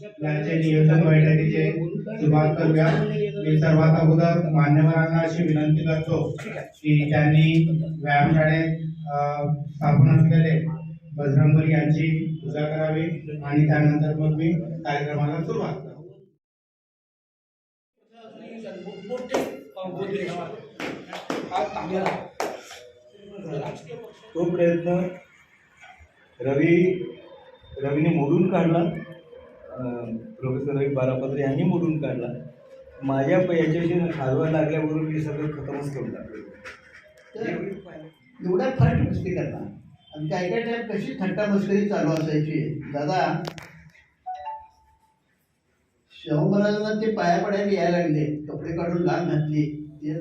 यांचे नियोजन बैठकीचे सुरुवात करूया. मी सर्वात अगोदर मान्यवरांना अशी विनंती करतो की त्यांनी व्यायामशाळेत स्थापन असलेले बजरंगबली यांची पूजा करावी आणि त्यानंतर मग मी कार्यक्रमाला सुरुवात तो प्रयत्न रवी रवीने मोडून काढला. प्रोफेसर रवी बारापत्र यांनी मोडून काढला. माझ्या याच्याशी हालवा लागल्यावरून मी सगळं खतमच करून टाकलं. एवढा फरक पुस्तिकांना आणि काय काय टाईम कशी थट्टा मस्करी चालू असायची? दादा शाहू महाराजांना ते पाया पडायला यायला लागले. कपडे काढून लांब घातले. ते